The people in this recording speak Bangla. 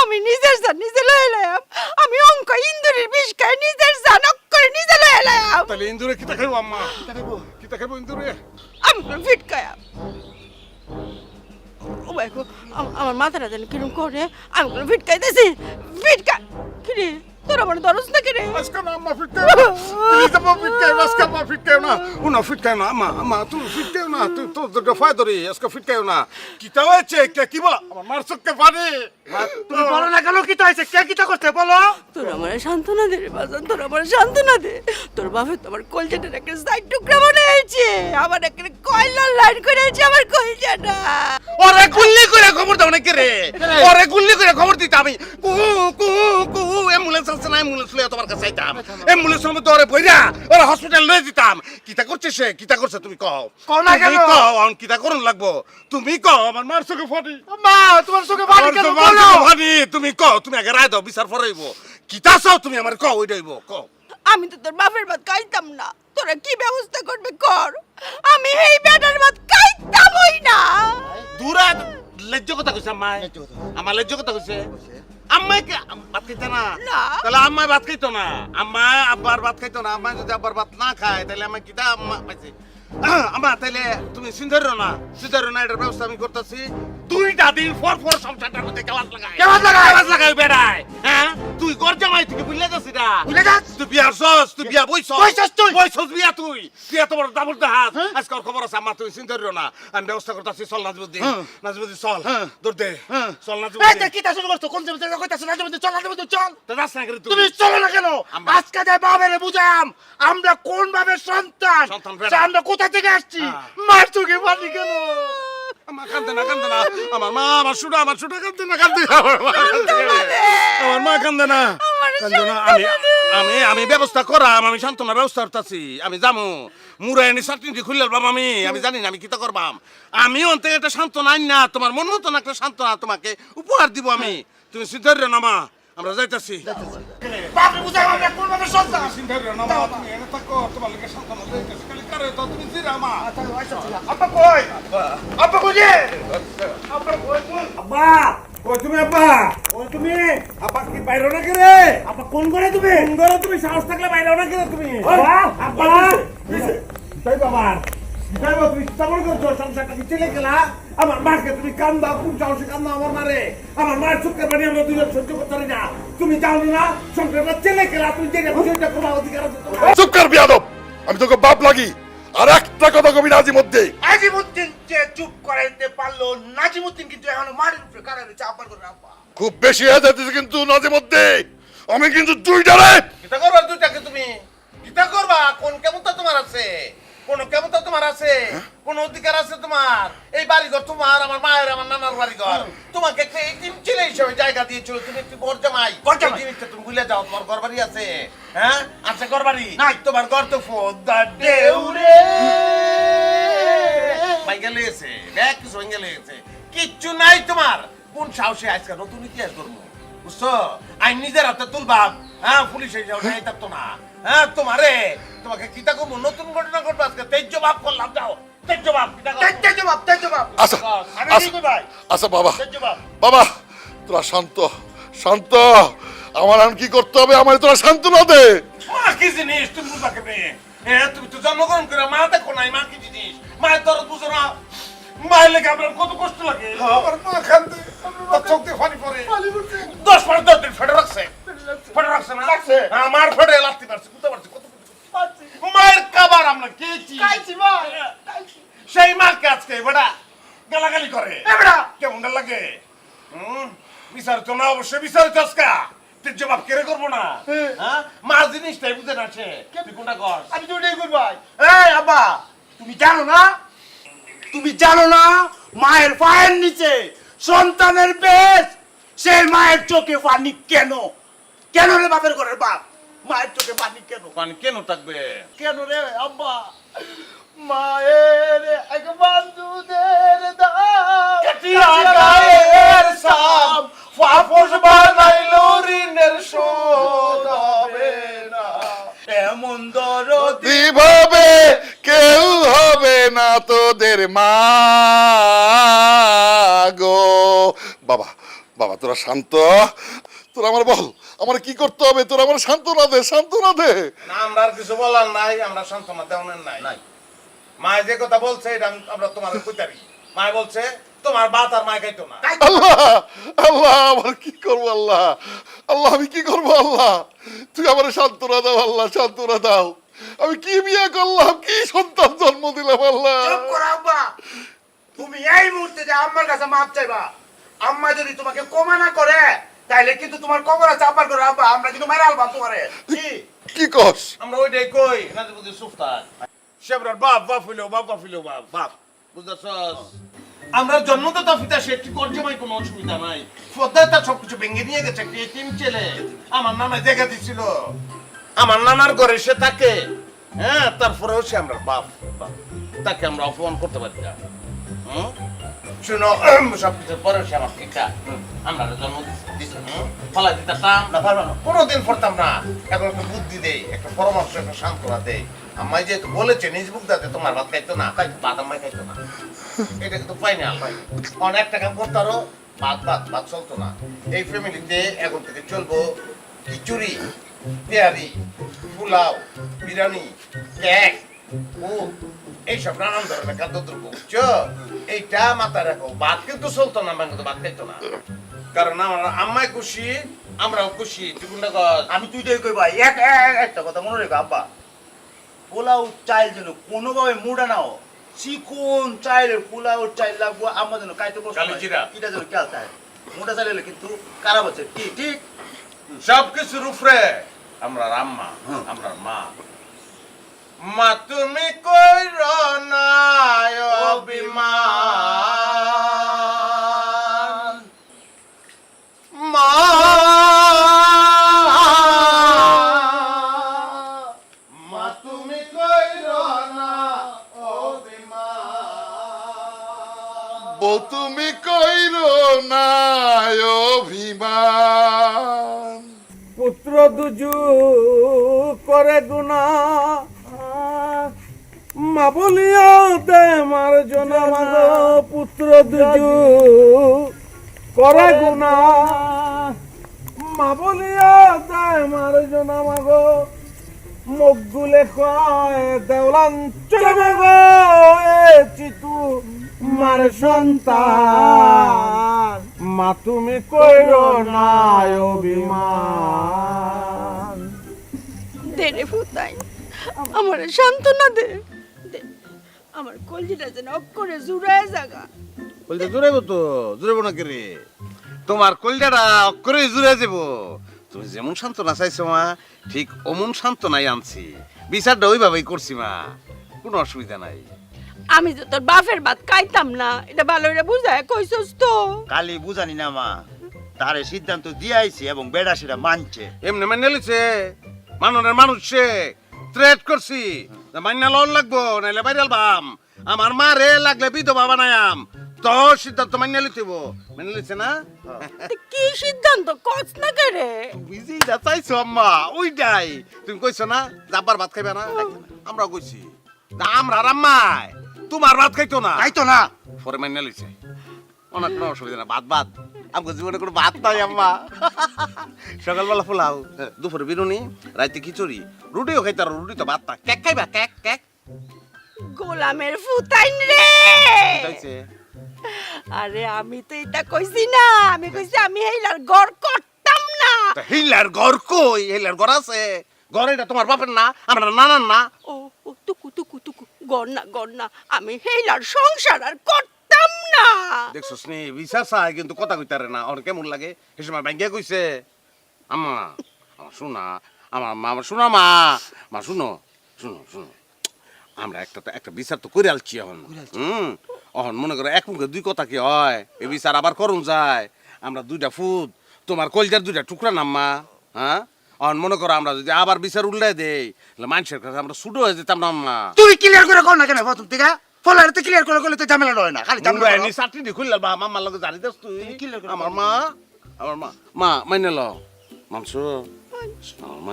আমি নিজের জান নিজে লয়ে লাম আমি অঙ্ক ইন্দুরের বিষ খাই নিজের জান করে নিজে লয়ে লাম তাহলে ইন্দুরে কিতা খাইবো আম্মা? কি খাইবো? কি খাইবো ইন্দুরে? আমি ফিট খায়া ও ভাইকো আমার মাথাটা যেন কিরম করে আমি কোনো ফিট খাইতেছি ফিট খা কিরে তোর আমার দরজ না রে? আজকে না আম্মা ফিট কেউ না প্লিজ আম্মা ফিট খাইবো আজকে আম্মা ফিট কেউ না। উনা ফিট কেউ না আম্মা আম্মা তুই ফিট কেউ না তুই তোর তোর ধরে আজকে ফিট কেউ না। কিতা হয়েছে? কে কি বলা আমার মার চোখকে পানি। তুমি বলো না কেন কি হয়েছে? কে কিটা করতে বলো। তোর আমার সান্ত্বনা দে রে বাজান তোর আমার সান্ত্বনা দে। তোর বাপে তোমার কলজাটার একটা সাইড টুকরা বানিয়েছে আমার একটা কয়লার লাইন করেছে আমার কলজাটা। ওরে গুল্লি করে খবর দাও নাকি রে? ওরে গুল্লি করে খবর দিতে আমি। কু কু কু অ্যাম্বুলেন্স আছে না অ্যাম্বুলেন্স লয়ে তোমার কাছে আইতাম। অ্যাম্বুলেন্স মধ্যে ওরে বইরা ওরে হসপিটাল লয়ে দিতাম। কিতা করছে সে? কিতা করছে তুমি কও? কও না কেন? তুমি কও অন কিতা করুন লাগবো? তুমি কও আমার মার চোখে পানি মা তোমার চোখে পানি আমার কেন বলো? তুমি কও তুমি আগে রায় দাও বিচার ফরাইব কিতা চাও তুমি আমার কও ওইটা হইব কও। আমি তো তোর বাপের ভাত খাইতাম না। তোরা কি ব্যবস্থা করবে কর? আমি এই বেটার ভাত খাইতামই না। দূরা লজ্জ কথা কইছে আম্মাই আমার লজ্জ কথা কইছে। আম্মাই কে ভাত খাইতে না? না। তাহলে আম্মাই ভাত খাইতো না? আম্মা আব্বার ভাত খাইতো না? আম্মা যদি আব্বার ভাত না খায় তাহলে আমার কিটা আম্মা পাইছে? আম্মা তাইলে তুমি করো না? করো না? এটার ব্যবস্থা আমি করতেছি। দুইটা দিন পর পর সংসারটার মধ্যে লাগায়? বেড়ায় হ্যাঁ? তুই গর জামাই থেকে বুঝলে যাচ্ছি না? ভুলে যাস তুই বিয়ার সস তুই বিয়া বইছস তুই? হ্যাঁ? বইছস বিয়া তুই। তুই এত বড় দাবুর দাহাত আজকে ওর খবর আছে আমার তুই চিন্তা করিও না। আমি ব্যবস্থা করতেছি চল নাজবুদ্দিন নাজবুদ্দিন চল। দৌড় দে। চল এই নাজবুদ্দিন যে কিটা শুরু করছ? কোন কইতাছ? চল না যে চল। তো যাস না করে তুমি চলো না কেন? আজকে যে বাবারে বুঝাম আমরা কোন ভাবে সন্তান? সন্তান আমরা কোথা থেকে আসছি? হ্যাঁ। মার চোখে পানি কেন? আমার কান্দে না কান্দে না। আমার মা আমার শুনা আমার কান্দে না কান্দে আমার মা কান্দে না। কান্দে না আমি আমি আমি ব্যবস্থা করাম আমি সান্ত্বনা ব্যবস্থা করতেছি। আমি যামু। চাটনি খুললে বাবা আমি। আমি জানি না আমি কিতা করবাম। আমি অন্তে একটা সান্ত্বনা আইন না তোমার মন মতন একটা সান্ত্বনা তোমাকে উপহার দিব আমি। তুমি সিদ্ধার্য না মা। আমরা যাইতাছি। বাপরে বুঝাম আমরা কোন ভাবে সন্তান? সিন্ধারে না মা। তুমি এনে থাকো তোমার লাগে সান্ত্বনা দিতেছি খালি কারে তো তুমি জিরা মা আব্বা কই? আব্বা কই যে আব্বা কই আব্বা কই তুমি আব্বা কই তুমি? আব্বা কি বাইরে না করে আব্বা কোন করে তুমি? কোন ঘরে তুমি? সাহস থাকলে বাইরে না করে তুমি? আব্বা আব্বা তাই বাবা তাই বাবা তুমি কেমন করছ সংসারটা চলে গেলা? আমার মাকে তুমি কান্দা কোন সাহসে কান্দা আমার মারে। আমার মায়ের চোখের বাড়ি আমরা দুজন সহ্য করতে পারি না। তুমি জানো না সংসারটা চলে গেলা তুমি বুঝে কোনো অধিকার আছে চুপ কর বিয়াদব! আমি তোকে বাপ লাগি। আর একটা কথা কবি নাজিমুদ্দিন। নাজিমুদ্দিন যে চুপ করাইতে পারল নাজিমুদ্দিন কিন্তু এখনও মাটির উপরে কারারে চাপার করে রাখবা খুব বেশি হয়ে যাচ্ছে কিন্তু নাজিমুদ্দিন। আমি কিন্তু দুইটা রে। কিতা করবা দুইটাকে তুমি। কিতা করবা কোন কেমন তোমার আছে? কোন কেমনটা তোমার আছে? কোন অধিকার আছে তোমার? এই বাড়িঘর তোমার আমার মায়ের আমার নানার বাড়িঘর। তোমাকে একটা এতিম ছেলে হিসেবে জায়গা দিয়েছিল? তুমি একটি ঘর জামাই। এই জিনিসটা তুমি ভুলে যাও তোমার ঘর বাড়ি আছে। হ্যাঁ? আছে ঘর বাড়ি। নাই। তোমার ঘর তো ফোদা দেউরে ভাঙ্গা লেগেছে ব্যাগ কিছু ভাঙ্গা লেগেছে। কিচ্ছু নাই তোমার। কোন সাহসে আজকে নতুন ইতিহাস করব বুঝছ? আইন নিজের হাতে তুলবাম। হ্যাঁ পুলিশ এসে ওঠাই থাকতো না। হ্যাঁ তোমারে তোমাকে কিতা করব নতুন ঘটনা ঘটবো আজকে? তেজ্য ভাব করলাম যাও। কিতা করব? তেজ তেজ জবাব তেজ জবাব। আচ্ছা আচ্ছা, ভাই আচ্ছা বাবা। তেজ জবাব। বাবা তোরা শান্ত শান্ত। আমার আর কি করতে হবে? আমার তোরা শান্ত না দে। মা কি জিনিস? তুমি বুঝবা কেমনে হ্যাঁ তুমি তো জন্মগ্রহণ করে মা দেখো নাই মা কি জিনিস? মায়ের দরদ বুঝো না। মায়ের লেগে আপনার কত কষ্ট লাগে। আমার মা কান্দে তার চোখ দিয়ে পানি পড়ে। দশ পাঁচ দশ দিন ফেটে রাখছে। ফেটে রাখছে না? রাখছে আমার ফেটে লাগতে পারছে কুতে পারছে কত মায়ের কাবার আমরা খেয়েছি খাইছি মা। সেই মাকে আজকে বেটা গালাগালি করে। বেটা। কেমন লাগে? হুম? না অবশ্যই বিচার আজকা। তুই জবাব কেড়ে করব না। হ্যাঁ। মা জিনিসটাই বুঝে না সে। তুই কোনটা কর আমি তো এটাই করব এই আব্বা তুমি জানো না? তুমি জানো না? মায়ের পায়ের নিচে সন্তানের বেশ। সেই মায়ের চোখে পানি কেন? কেন রে বাপের ঘরের বাপ? মায়ের চোখে পানি কেন? পানি কেন থাকবে? কেন রে আব্বা? মায়ের এক বন্ধুদের দাম। গায়ের সাম, ফাফস বানাইলো ঋণের শোধ হবে না। এমন দরদ কীভাবে কেউ হবে না তোদের মা গো। বাবা বাবা তোরা শান্ত। তোরা আমার বল আমার কি করতে হবে? তোরা আমার সান্ত্বনা দে সান্ত্বনা দে। না আমরা আর কিছু বলার নাই আমরা সান্ত্বনা দেওয়ার নাই। নাই। মায় যে কথা বলছে এটা আমরা তোমার কইতারি। মায় বলছে তোমার বাত আর মায় খাইতো না। আল্লাহ আল্লাহ আমার কি করব আল্লাহ? আল্লাহ আমি কি করব আল্লাহ? তুই আমার সান্ত্বনা দাও আল্লাহ সান্ত্বনা দাও। আমি কি বিয়ে করলাম? কি সন্তান জন্ম দিলাম আল্লাহ? চুপ করো আব্বা। তুমি এই মুহূর্তে যে আম্মার কাছে মাপ চাইবা আম্মা যদি তোমাকে ক্ষমা না করে তাইলে কিন্তু তোমার কবর আছে আব্বার করে আব্বা আমরা কিন্তু মেরে আলবাম তোমারে। কি কি কস? আমরা ওইটাই কই না যে বুঝি সুফতার সেবরার বাপ বাপ হইল বাপ বাপ হইল বাপ বাপ। বুঝতেছস? আমরা জন্মদাতা পিতা সে করছে ভাই কোনো অসুবিধা নাই। ফদ্দায় তার সবকিছু ভেঙে নিয়ে গেছে একটা এতিম ছেলে। আমার নানা জায়গা দিছিল। আমার নানার ঘরে সে থাকে। হ্যাঁ তারপরেও সে আমরা বাপ বাপ। তাকে আমরা অপমান করতে পারি না। হুম? শুনো সবকিছু পরে সে আমার ঠিকঠাক আমরা জন্ম দিছি ফলা দিতাম না, পারব না, কোনোদিন পড়তাম না। এখন একটা বুদ্ধি দেই, একটা পরামর্শ, একটা সান্ত্বনা দেই। আম্মাই যেহেতু বলেছে নিজ বুক দাতে তোমার ভাত খাইতো না, তাই ভাত আম্মাই খাইতো না। এটা কিন্তু পাই না অনেক টাকা করতে ভাত ভাত ভাত চলতো না। এই ফ্যামিলিতে এখন থেকে চলবো খিচুড়ি, পেয়ারি, পোলাও, বিরিয়ানি কেক ও এইসব নানান ধরনের খাদ্যদ্রব্য, বুঝছ? এইটা মাথায় রাখো ভাত কিন্তু চলতো না আমরা কিন্তু ভাত খাইতো না। কারণ আমার আম্মাই খুশি আমরাও খুশি তুই কোনটা কর আমি কই ভাই এক এক- একটা কথা মনে রেখো আব্বা। পোলাও চাইল যেন কোনোভাবে মুড়া নাও চিকন চাইলের পোলাও চাইল লাগবো আমার যেন কাইতে বসে। এটা যেন খেয়াল থাকে। মোটা চাইলে কিন্তু খারাপ আছে। কি ঠিক? সব কিছুর উপরে আমরা আম্মা আমরা মা। মা, তুমি কইর না অভিমান? মা! মা, তুমি কইর না অভিমান? বউ অভিমান? পুত্র দুজু করে গুনা মা বলিয়া দে মার জনা মাগ পুত্র দুজু। করে গুনা মা বলিয়া দে মার জনা মাগ মুখ গুলে কয় দেওলান চলে চিতু মার সন্তান। মা তুমি কইর না অভিমান। দে রে ফুতাই আমার সান্ত্বনা দে। আমার কলজিটা যেন অক্ষরে জুড়ায় জাগা। কলজা জুড়াইব তো জুড়াইব না কে রে? তোমার কলজাটা অক্ষরে জুড়ে যাব তুমি যেমন সান্ত্বনা চাইছো মা ঠিক অমন সান্ত্বনাই আনছি। বিচারটা ওইভাবেই করছি মা কোনো অসুবিধা নাই। আমি তো তোর বাপের ভাত খাইতাম না এটা ভালো করে বুঝায় কইছস তো। কালি বুঝানি না মা তারে সিদ্ধান্ত দিয়ে আইছি এবং বেড়া সেটা মানছে। এমনি মান্য লিছে মাননের মানুষ সে থ্রেট করছি। যে মান্য লন লাগবো নাইলে বাইরাল বাম। আমার মা রে লাগলে বিধবা বানায়াম তো সিদ্ধান্ত মান্য লিতেব মেনে লিছে না? কি সিদ্ধান্ত? কস না করে বুঝি যা চাইছো আম্মা ওইটাই। তুমি কইছো না যাবার ভাত খাইবে না? আমরা কইছি। আমরা আম্মাই তোমার ভাত খাইতো না? তাই তো না। পরে মাইনে লইছে। অনেক কোনো অসুবিধা না ভাত ভাত। আমাকে জীবনে কোনো ভাত নাই আম্মা। সকালবেলা পোলাও। দুপুরে বিরুনি রাইতে খিচুড়ি। রুটিও খাইতার রুটি তো ভাত না কেক খাইবা কেক কেক? গোলামের ফুতাইন রে! আরে আমি তো এটা কইছি না। আমি কইছি আমি এইলার গড় করতাম না। তা হিলার ঘর কই? হিলার ঘর আছে। ঘর এটা তোমার বাপের না আমরা নানার না। ও ও টুকু টুকু টুকু। গড় না গড় না। আমি হেইলার সংসার আর করতাম না। দেখছ স্নে বিশ্বাস চাই কিন্তু কথা কইতারে না। ওর কেমন লাগে? সে সময় ব্যাংকে কইছে আম্মা আমার শোনা আমার মা আমার শোনা মা মা শুনো শুনো শুনো। আমরা একটা তো একটা বিচার তো করে আলছি এখন। হুম? অহন মনে করো এক মুখে দুই কথা কি হয়? এই বিচার আবার করুন যায়। আমরা দুইটা ফুট তোমার কলজার দুইটা টুকরা নাম্মা হ্যাঁ? অহন মনে করো আমরা যদি আবার বিচার উল্টাই দেই মানুষের কাছে আমরা ছুটো হয়ে যেতাম না তুই ক্লিয়ার করে কর না কেন প্রথম থেকে? ফলারে তো ক্লিয়ার করে করলে তো ঝামেলা হয় না খালি ঝামেলা। এনে চাকরি খুললে বা মামার লগে জানি দেস তুই। ক্লিয়ার করে আমার মা আমার মা মা মাইনে ল আমার মা